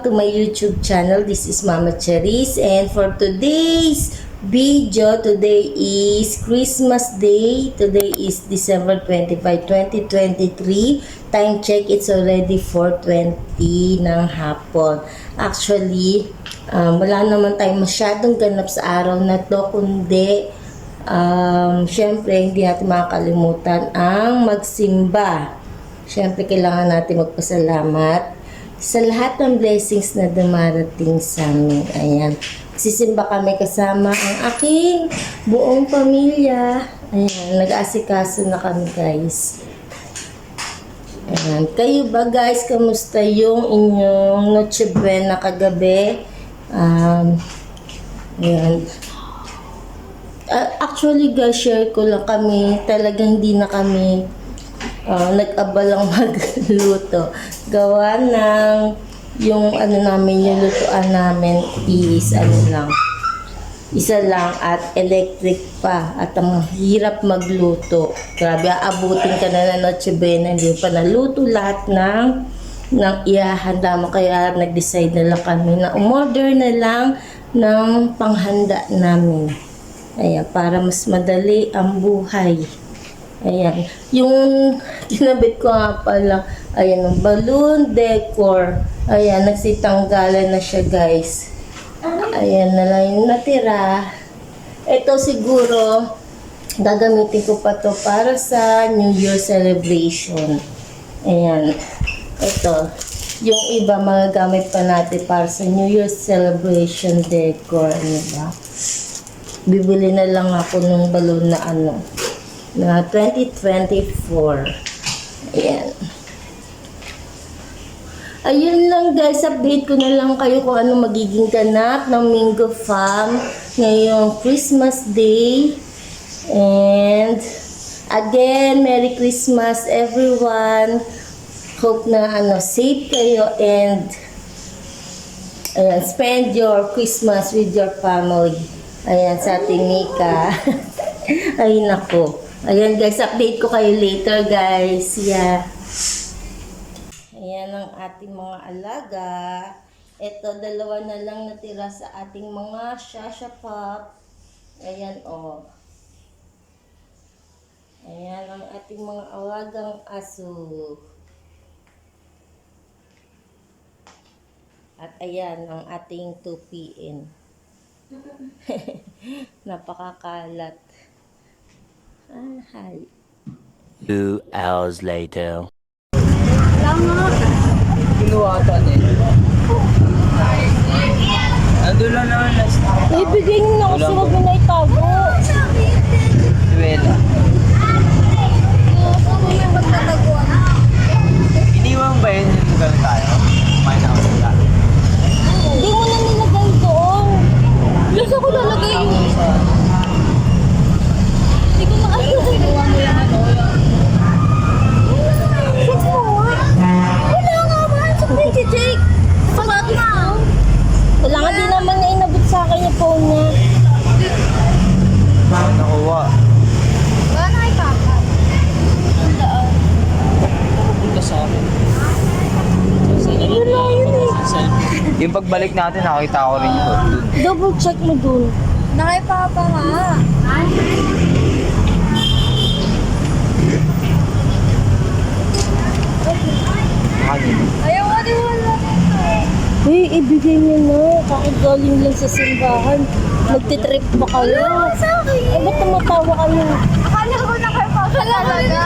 to my YouTube channel. This is Mama Cherise and for today's video, today is Christmas Day. Today is December 25, 2023. Time check, it's already 4.20 ng hapon. Actually, um, wala naman tayong masyadong ganap sa araw na to, kundi um, syempre hindi natin makakalimutan ang magsimba. Syempre, kailangan natin magpasalamat sa lahat ng blessings na dumarating sa amin. Ayan. Sisimba kami kasama ang aking buong pamilya. Ayan. Nag-asikaso na kami, guys. Ayan. Kayo ba, guys? Kamusta yung inyong Noche Buena kagabi? Um, ayan. Ah, actually, guys, share ko lang kami. Talagang hindi na kami uh, nag-abalang magluto. Gawa ng yung ano namin, yung lutuan namin is ano lang, isa lang at electric pa at ang hirap magluto. Grabe, aabutin ka na ng Noche Buena, hindi pa naluto lahat ng ng ihahanda mo. Kaya nag-decide na lang kami na umorder na lang ng panghanda namin. Ayan, para mas madali ang buhay. Ayan. Yung kinabit ko nga pala, ayan, yung balloon decor. Ayan, nagsitanggalan na siya, guys. Ayan na lang yung natira. Ito siguro, gagamitin ko pa to para sa New Year celebration. Ayan. Ito. Yung iba, magagamit pa natin para sa New Year celebration decor. Ano ba? Bibili na lang ako ng balloon na ano na 2024. Ayan. Ayun lang guys, update ko na lang kayo kung ano magiging ganap ng Mingo Farm ngayong Christmas Day. And again, Merry Christmas everyone. Hope na ano safe kayo and ayan, spend your Christmas with your family. Ayan, sa ating Mika. Ay, nako. Ayan guys, update ko kayo later guys. Yeah. Ayan ang ating mga alaga. Ito, dalawa na lang natira sa ating mga shasha pop. Ayan, oh. Ayan ang ating mga alagang aso. At ayan ang ating 2PN. Napakakalat. Hi. Two hours later. Kinuwata din. Nandun lang naman last Ibigay niyo na kasi Wala huwag mo na itago. Duela. Pagbalik natin, nakita ko rin yun. Double check mo dun. Nakipapa nga. Kanina. Ayaw nga di wala. Uy, ibigay niyo na. Kakagaling lang sa simbahan. Magtitrip ba kayo? Akin. Eh, ba't tumatawa kayo? Akala ko nakipapa talaga.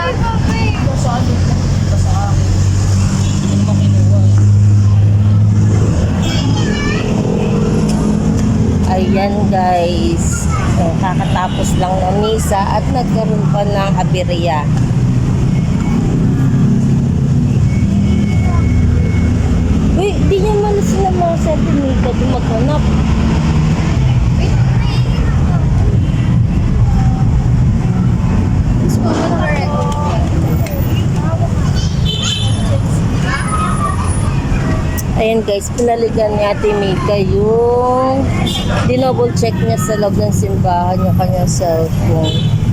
Ayan guys, eh, kakatapos lang ng misa at nagkaroon pa ng aberya. Uy, di niya man sila mga sabi ni Ayan guys, pinaligan ni Ate Mika yung dinouble check niya sa loob ng simbahan yung kanyang cellphone.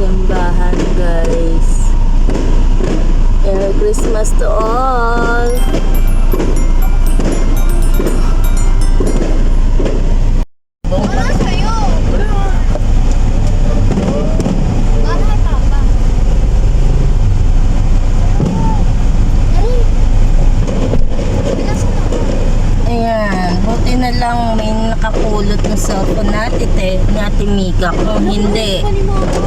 simbahan, guys. Merry Christmas to all! Buti na lang may nakapulot ng cellphone natin, eh, natin Mika. Kung hindi, Ano mo ako?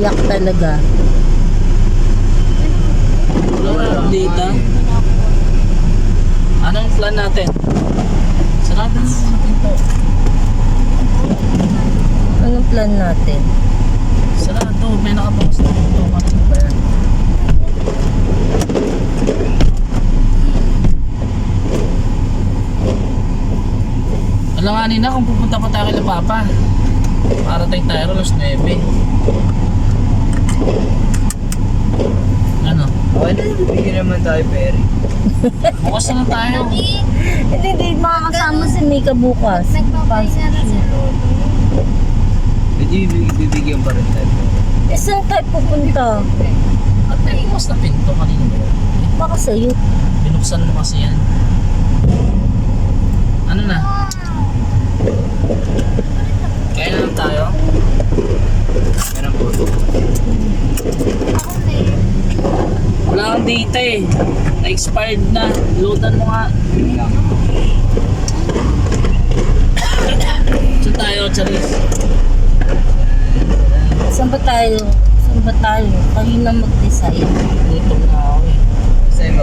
Iyak. Talaga. Wala data. Anong plan natin? Sarado na pinto. Anong plan natin? Sarado. May nakabukas na pinto. Ano ba yan? Alanganin na kung pupunta pa tayo kay Papa. Parating tayo ron alas 9. Ano? Okay na, bigyan naman tayo peri. Bukas na lang tayo. Hindi, hindi makakasama si Mika bukas. Nagpapahinga na si Lolo. Hindi, bibig- bibigyan pa rin tayo. Eh, saan tayo pupunta? At may iwas na pinto kanina? Baka sa'yo. Binuksan mo kasi yan. Ano na? Kaya na lang tayo? Meron po. Ako na eh. Wala kang data eh. Na-expired na. Loadan mo nga. Saan tayo, Charis? Saan ba tayo? Saan ba tayo? Kayo na mag-decide. Gutom na ako eh. Sa iba,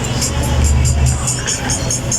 I'm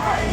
Wala.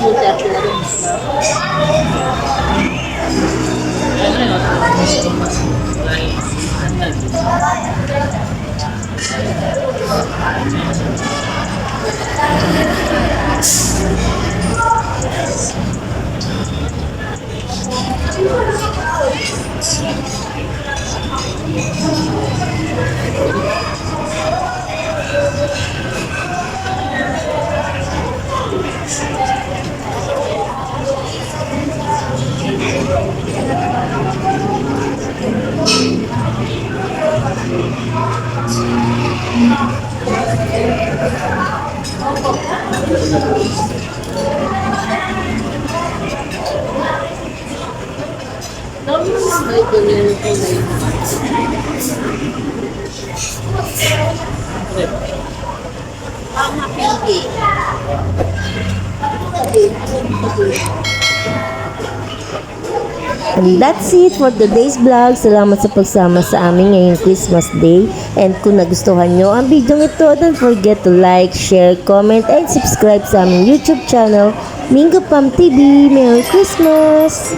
Mas Duterte na rin. And that's it for today's vlog. Salamat sa pagsama sa amin ngayong Christmas Day. And kung nagustuhan nyo ang video ito, don't forget to like, share, comment, and subscribe sa aming YouTube channel, Mingo Pam TV. Merry Christmas!